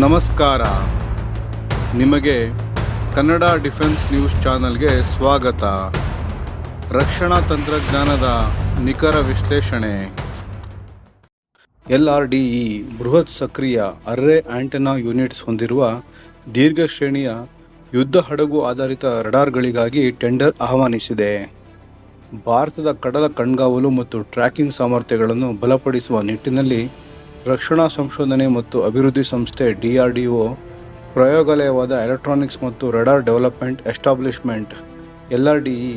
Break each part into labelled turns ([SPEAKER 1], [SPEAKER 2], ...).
[SPEAKER 1] ನಮಸ್ಕಾರ. ನಿಮಗೆ Kannada defence news ಚಾನಲ್ಗೆ ಸ್ವಾಗತ. ರಕ್ಷಣಾ ತಂತ್ರಜ್ಞಾನದ ನಿಖರ ವಿಶ್ಲೇಷಣೆ. ಎಲ್ ಆರ್ ಡಿ ಇ ಬೃಹತ್ ಸಕ್ರಿಯ ಅರ್ರೆ ಆಂಟೆನಾ ಯೂನಿಟ್ಸ್ ಹೊಂದಿರುವ ದೀರ್ಘ ಶ್ರೇಣಿಯ ಯುದ್ಧ ಹಡಗು ಆಧಾರಿತ ರಡಾರ್ಗಳಿಗಾಗಿ ಟೆಂಡರ್ ಆಹ್ವಾನಿಸಿದೆ. ಭಾರತದ ಕಡಲ ಕಣ್ಗಾವಲು ಮತ್ತು ಟ್ರ್ಯಾಕಿಂಗ್ ಸಾಮರ್ಥ್ಯಗಳನ್ನು ಬಲಪಡಿಸುವ ನಿಟ್ಟಿನಲ್ಲಿ ರಕ್ಷಣಾ ಸಂಶೋಧನೆ ಮತ್ತು ಅಭಿವೃದ್ಧಿ ಸಂಸ್ಥೆ ಡಿಆರ್ಡಿಒ ಪ್ರಯೋಗಾಲಯವಾದ ಎಲೆಕ್ಟ್ರಾನಿಕ್ಸ್ ಮತ್ತು ರಡಾರ್ ಡೆವಲಪ್ಮೆಂಟ್ ಎಸ್ಟಾಬ್ಲಿಷ್ಮೆಂಟ್ ಎಲ್ಆರ್ಡಿಇ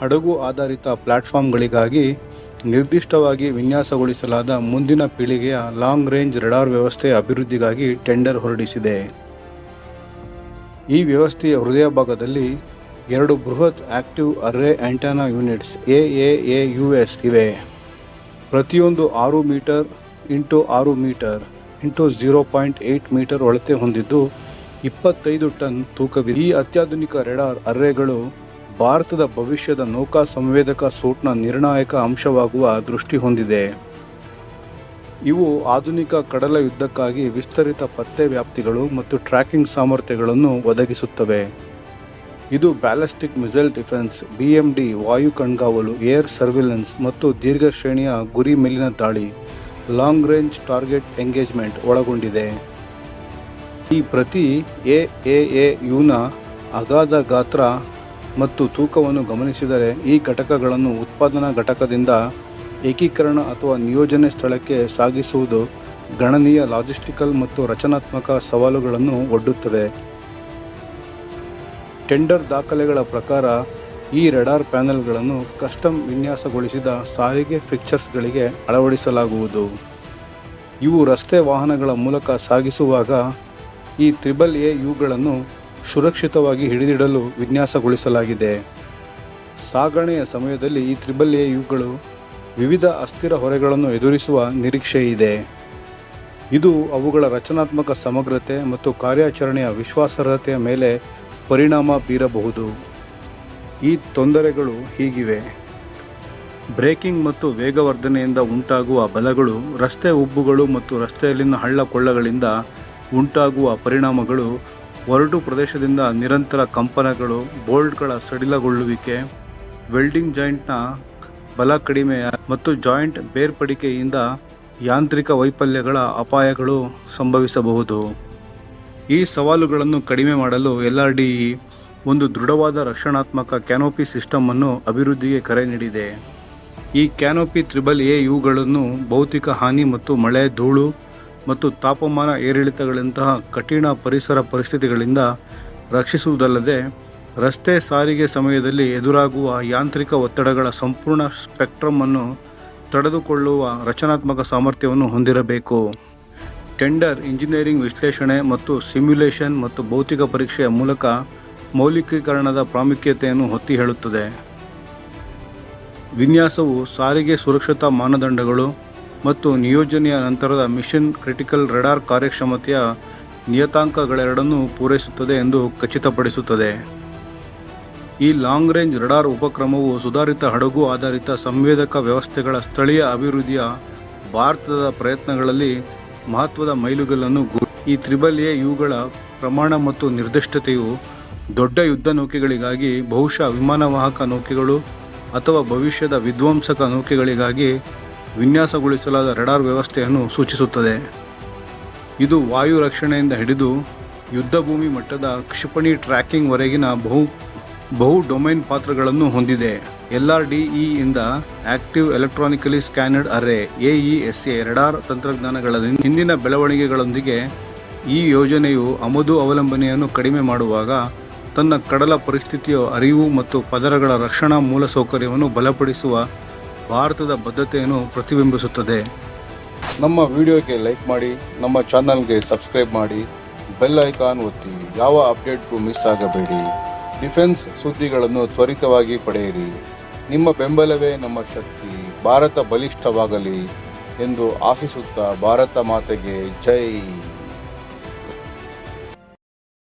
[SPEAKER 1] ಹಡಗು ಆಧಾರಿತ ಪ್ಲಾಟ್ಫಾರ್ಮ್ಗಳಿಗಾಗಿ ನಿರ್ದಿಷ್ಟವಾಗಿ ವಿನ್ಯಾಸಗೊಳಿಸಲಾದ ಮುಂದಿನ ಪೀಳಿಗೆಯ ಲಾಂಗ್ ರೇಂಜ್ ರಡಾರ್ ವ್ಯವಸ್ಥೆಯ ಅಭಿವೃದ್ಧಿಗಾಗಿ ಟೆಂಡರ್ ಹೊರಡಿಸಿದೆ. ಈ ವ್ಯವಸ್ಥೆಯ ಹೃದಯ ಭಾಗದಲ್ಲಿ ಎರಡು ಬೃಹತ್ active array antenna units A A ಇವೆ. ಪ್ರತಿಯೊಂದು ಆರು ಮೀಟರ್ ಇಂಟು ಆರು metre, into zero point eight metre ಒಳತೆ ಹೊಂದಿದ್ದು ಇಪ್ಪತ್ತೈದು ಟನ್ ತೂಕವಿದೆ. ಈ ಅತ್ಯಾಧುನಿಕ ರೆಡಾರ್ ಅರ್ರೆಗಳು ಭಾರತದ ಭವಿಷ್ಯದ ನೌಕಾ ಸಂವೇದಕ ಸೂಟ್ನ ನಿರ್ಣಾಯಕ ಅಂಶವಾಗುವ ದೃಷ್ಟಿ ಹೊಂದಿದೆ. ಇವು ಆಧುನಿಕ ಕಡಲ ಯುದ್ಧಕ್ಕಾಗಿ ವಿಸ್ತರಿತ ಪತ್ತೆ ವ್ಯಾಪ್ತಿಗಳು ಮತ್ತು ಟ್ರ್ಯಾಕಿಂಗ್ ಸಾಮರ್ಥ್ಯಗಳನ್ನು ಒದಗಿಸುತ್ತವೆ. ಇದು ಬ್ಯಾಲಿಸ್ಟಿಕ್ ಮಿಸೈಲ್ ಡಿಫೆನ್ಸ್ ಬಿಎಂಡಿ ವಾಯು ಕಣ್ಗಾವಲು, ಏರ್ ಸರ್ವಿಲೆನ್ಸ್ ಮತ್ತು ದೀರ್ಘ ಶ್ರೇಣಿಯ ಗುರಿ ಮೇಲಿನ ದಾಳಿ. ಲಾಂಗ್ ರೇಂಜ್ ಟಾರ್ಗೆಟ್ ಎಂಗೇಜ್ಮೆಂಟ್ ಒಳಗೊಂಡಿದೆ. ಈ ಪ್ರತಿ ಎ ಎ ಎ ಯುನ ಅಗಾಧ ಗಾತ್ರ ಮತ್ತು ತೂಕವನ್ನು ಗಮನಿಸಿದರೆ ಈ ಘಟಕಗಳನ್ನು ಉತ್ಪಾದನಾ ಘಟಕದಿಂದ ಏಕೀಕರಣ ಅಥವಾ ನಿಯೋಜನೆ ಸ್ಥಳಕ್ಕೆ ಸಾಗಿಸುವುದು ಗಣನೀಯ ಲಾಜಿಸ್ಟಿಕಲ್ ಮತ್ತು ರಚನಾತ್ಮಕ ಸವಾಲುಗಳನ್ನು ಒಡ್ಡುತ್ತದೆ ಟೆಂಡರ್ ದಾಖಲೆಗಳ ಪ್ರಕಾರ ಈ ರೆಡಾರ್ ಪ್ಯಾನೆಲ್ಗಳನ್ನು ಕಸ್ಟಮ್ ವಿನ್ಯಾಸಗೊಳಿಸಿದ ಸಾರಿಗೆ ಫಿಕ್ಚರ್ಸ್ಗಳಿಗೆ ಅಳವಡಿಸಲಾಗುವುದು. ಇವು ರಸ್ತೆ ವಾಹನಗಳ ಮೂಲಕ ಸಾಗಿಸುವಾಗ ಈ ತ್ರಿಬಲ್ ಎ ಯುಗಳನ್ನು ಸುರಕ್ಷಿತವಾಗಿ ಹಿಡಿದಿಡಲು ವಿನ್ಯಾಸಗೊಳಿಸಲಾಗಿದೆ. ಸಾಗಣೆಯ ಸಮಯದಲ್ಲಿ ಈ ತ್ರಿಬಲ್ ಎ ಯುಗಳು ವಿವಿಧ ಅಸ್ಥಿರ ಹೊರೆಗಳನ್ನು ಎದುರಿಸುವ ನಿರೀಕ್ಷೆ ಇದೆ. ಇದು ಅವುಗಳ ರಚನಾತ್ಮಕ ಸಮಗ್ರತೆ ಮತ್ತು ಕಾರ್ಯಾಚರಣೆಯ ವಿಶ್ವಾಸಾರ್ಹತೆಯ ಮೇಲೆ ಪರಿಣಾಮ ಬೀರಬಹುದು. ಈ ತೊಂದರೆಗಳು ಹೀಗಿವೆ. ಬ್ರೇಕಿಂಗ್ ಮತ್ತು ವೇಗವರ್ಧನೆಯಿಂದ ಉಂಟಾಗುವ ಬಲಗಳು, ರಸ್ತೆ ಉಬ್ಬುಗಳು ಮತ್ತು ರಸ್ತೆಯಲ್ಲಿನ ಹಳ್ಳ ಕೊಳ್ಳಗಳಿಂದ ಉಂಟಾಗುವ ಪರಿಣಾಮಗಳು, ಒರಟು ಪ್ರದೇಶದಿಂದ ನಿರಂತರ ಕಂಪನಗಳು, ಬೋಲ್ಟ್ಗಳ ಸಡಿಲಗೊಳ್ಳುವಿಕೆ, ವೆಲ್ಡಿಂಗ್ ಜಾಯಿಂಟ್ನ ಬಲ ಕಡಿಮೆ ಮತ್ತು ಜಾಯಿಂಟ್ ಬೇರ್ಪಡಿಕೆಯಿಂದ ಯಾಂತ್ರಿಕ ವೈಫಲ್ಯಗಳ ಅಪಾಯಗಳು ಸಂಭವಿಸಬಹುದು. ಈ ಸವಾಲುಗಳನ್ನು ಕಡಿಮೆ ಮಾಡಲು ಎಲ್ಆರ್ಡಿಇ ಒಂದು ದೃಢವಾದ ರಕ್ಷಣಾತ್ಮಕ ಕ್ಯಾನೋಪಿ ಸಿಸ್ಟಮ್ ಅನ್ನು ಅಭಿವೃದ್ಧಿಗೆ ಕರೆ ನೀಡಿದೆ. ಈ ಕ್ಯಾನೋಪಿ ತ್ರಿಬಲ್ ಎ ಇವುಗಳನ್ನು ಭೌತಿಕ ಹಾನಿ ಮತ್ತು ಮಳೆ, ಧೂಳು ಮತ್ತು ತಾಪಮಾನ ಏರಿಳಿತಗಳಂತಹ ಕಠಿಣ ಪರಿಸರ ಪರಿಸ್ಥಿತಿಗಳಿಂದ ರಕ್ಷಿಸುವುದಲ್ಲದೆ, ರಸ್ತೆ ಸಾರಿಗೆ ಸಮಯದಲ್ಲಿ ಎದುರಾಗುವ ಯಾಂತ್ರಿಕ ಒತ್ತಡಗಳ ಸಂಪೂರ್ಣ ಸ್ಪೆಕ್ಟ್ರಮ್ ಅನ್ನು ತಡೆದುಕೊಳ್ಳುವ ರಚನಾತ್ಮಕ ಸಾಮರ್ಥ್ಯವನ್ನು ಹೊಂದಿರಬೇಕು. ಟೆಂಡರ್, ಇಂಜಿನಿಯರಿಂಗ್ ವಿಶ್ಲೇಷಣೆ ಮತ್ತು ಸಿಮ್ಯುಲೇಷನ್ ಮತ್ತು ಭೌತಿಕ ಪರೀಕ್ಷೆಯ ಮೂಲಕ ಮೌಲಿಕೀಕರಣದ ಪ್ರಾಮುಖ್ಯತೆಯನ್ನು ಒತ್ತಿ ಹೇಳುತ್ತದೆ. ವಿನ್ಯಾಸವು ಸಾರಿಗೆ ಸುರಕ್ಷತಾ ಮಾನದಂಡಗಳು ಮತ್ತು ನಿಯೋಜನೆಯ ನಂತರದ ಮಿಷನ್ ಕ್ರಿಟಿಕಲ್ ರಡಾರ್ ಕಾರ್ಯಕ್ಷಮತೆಯ ನಿಯತಾಂಕಗಳೆರಡನ್ನೂ ಪೂರೈಸುತ್ತದೆ ಎಂದು ಖಚಿತಪಡಿಸುತ್ತದೆ. ಈ ಲಾಂಗ್ ರೇಂಜ್ ರಡಾರ್ ಉಪಕ್ರಮವು ಸುಧಾರಿತ ಹಡಗು ಆಧಾರಿತ ಸಂವೇದಕ ವ್ಯವಸ್ಥೆಗಳ ಸ್ಥಳೀಯ ಅಭಿವೃದ್ಧಿಯ ಭಾರತದ ಪ್ರಯತ್ನಗಳಲ್ಲಿ ಮಹತ್ವದ ಮೈಲುಗಲ್ಲನ್ನು ಈ ತ್ರಿಬಲ್ ಎ ಇವುಗಳ ಪ್ರಮಾಣ ಮತ್ತು ನಿರ್ದಿಷ್ಟತೆಯು ದೊಡ್ಡ ಯುದ್ಧ ನೌಕೆಗಳಿಗಾಗಿ, ಬಹುಶಃ ವಿಮಾನವಾಹಕ ನೌಕೆಗಳು ಅಥವಾ ಭವಿಷ್ಯದ ವಿಧ್ವಂಸಕ ನೌಕೆಗಳಿಗಾಗಿ ವಿನ್ಯಾಸಗೊಳಿಸಲಾದ ರಡಾರ್ ವ್ಯವಸ್ಥೆಯನ್ನು ಸೂಚಿಸುತ್ತದೆ. ಇದು ವಾಯು ರಕ್ಷಣೆಯಿಂದ ಹಿಡಿದು ಯುದ್ಧ ಭೂಮಿ ಮಟ್ಟದ ಕ್ಷಿಪಣಿ ಟ್ರ್ಯಾಕಿಂಗ್ವರೆಗಿನ ಬಹು ಬಹು ಡೊಮೈನ್ ಪಾತ್ರಗಳನ್ನು ಹೊಂದಿದೆ. ಎಲ್ ಆರ್ ಡಿ ಇಂದ active electronically scanned S A, radar ತಂತ್ರಜ್ಞಾನಗಳ ಹಿಂದಿನ ಬೆಳವಣಿಗೆಗಳೊಂದಿಗೆ ಈ ಯೋಜನೆಯು ಆಮದು ಅವಲಂಬನೆಯನ್ನು ಕಡಿಮೆ ಮಾಡುವಾಗ ತನ್ನ ಕಡಲ ಪರಿಸ್ಥಿತಿಯ ಅರಿವು ಮತ್ತು ಪದರಗಳ ರಕ್ಷಣಾ ಮೂಲಸೌಕರ್ಯವನ್ನು ಬಲಪಡಿಸುವ ಭಾರತದ ಬದ್ಧತೆಯನ್ನು ಪ್ರತಿಬಿಂಬಿಸುತ್ತದೆ. ನಮ್ಮ ವಿಡಿಯೋಗೆ ಲೈಕ್ ಮಾಡಿ, ನಮ್ಮ ಚಾನಲ್ಗೆ ಸಬ್ಸ್ಕ್ರೈಬ್ ಮಾಡಿ, ಬೆಲ್ ಐಕಾನ್ ಒತ್ತಿ, ಯಾವ ಅಪ್ಡೇಟ್ಗೂ ಮಿಸ್ ಆಗಬೇಡಿ. ಡಿಫೆನ್ಸ್ ಸುದ್ದಿಗಳನ್ನು ತ್ವರಿತವಾಗಿ ಪಡೆಯಿರಿ. ನಿಮ್ಮ ಬೆಂಬಲವೇ ನಮ್ಮ ಶಕ್ತಿ, ಭಾರತ ಬಲಿಷ್ಠವಾಗಲಿ ಎಂದು ಆಶಿಸುತ್ತಾ ಭಾರತ ಮಾತೆಗೆ ಜೈ.